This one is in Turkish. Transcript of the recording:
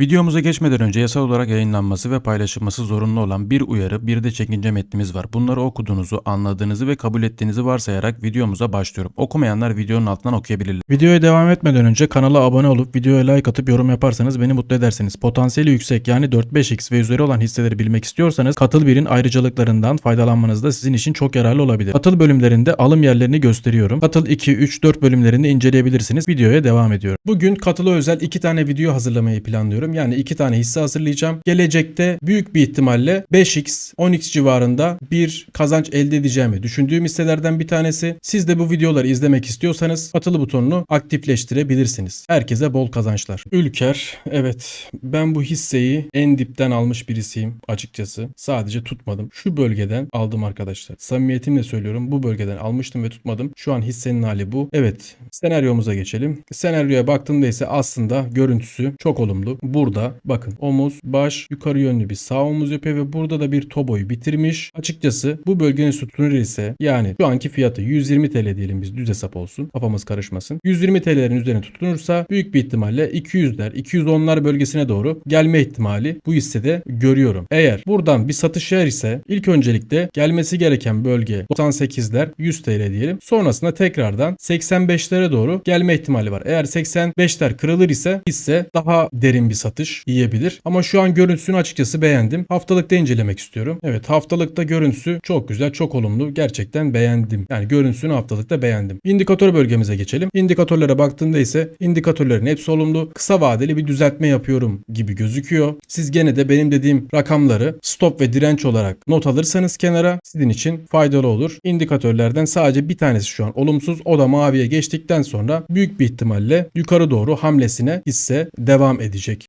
Videomuza geçmeden önce yasal olarak yayınlanması ve paylaşılması zorunlu olan bir uyarı bir de çekince metnimiz var. Bunları okuduğunuzu, anladığınızı ve kabul ettiğinizi varsayarak videomuza başlıyorum. Okumayanlar videonun altından okuyabilirler. Videoya devam etmeden önce kanala abone olup videoya like atıp yorum yaparsanız beni mutlu edersiniz. Potansiyeli yüksek yani 4-5x ve üzeri olan hisseleri bilmek istiyorsanız Katıl 1'in ayrıcalıklarından faydalanmanız da sizin için çok yararlı olabilir. Katıl bölümlerinde alım yerlerini gösteriyorum. Katıl 2, 3, 4 bölümlerinde inceleyebilirsiniz. Videoya devam ediyorum. Bugün Katıl'a özel iki tane video hazırlamayı planlıyorum. Yani iki tane hisse hazırlayacağım. Gelecekte büyük bir ihtimalle 5x, 10x civarında bir kazanç elde edeceğimi düşündüğüm hisselerden bir tanesi. Siz de bu videoları izlemek istiyorsanız katılı butonunu aktifleştirebilirsiniz. Herkese bol kazançlar. Ülker, evet ben bu hisseyi en dipten almış birisiyim açıkçası. Sadece tutmadım. Şu bölgeden aldım arkadaşlar. Samimiyetimle söylüyorum bu bölgeden almıştım ve tutmadım. Şu an hissenin hali bu. Evet senaryomuza geçelim. Senaryoya baktığımda ise aslında görüntüsü çok olumlu. Burada bakın omuz, baş, yukarı yönlü bir sağ omuz yapıyor ve burada da bir toboyu bitirmiş. Açıkçası bu bölgenin tutunur ise yani şu anki fiyatı 120 TL diyelim biz düz hesap olsun. Kafamız karışmasın. 120 TL'lerin üzerine tutunursa büyük bir ihtimalle 200'ler, 210'lar bölgesine doğru gelme ihtimali bu hissede görüyorum. Eğer buradan bir satış yer ise ilk öncelikle gelmesi gereken bölge 98'ler 100 TL diyelim. Sonrasında tekrardan 85'lere doğru gelme ihtimali var. Eğer 85'ler kırılır ise hisse daha derin bir satış yiyebilir. Ama şu an görüntüsünü açıkçası beğendim. Haftalıkta incelemek istiyorum. Evet haftalıkta görüntüsü çok güzel, çok olumlu. Gerçekten beğendim. Yani görüntüsünü haftalıkta beğendim. İndikatör bölgemize geçelim. İndikatörlere baktığında ise indikatörlerin hepsi olumlu. Kısa vadeli bir düzeltme yapıyorum gibi gözüküyor. Siz gene de benim dediğim rakamları stop ve direnç olarak not alırsanız kenara sizin için faydalı olur. İndikatörlerden sadece bir tanesi şu an olumsuz. O da maviye geçtikten sonra büyük bir ihtimalle yukarı doğru hamlesine hisse devam edecek.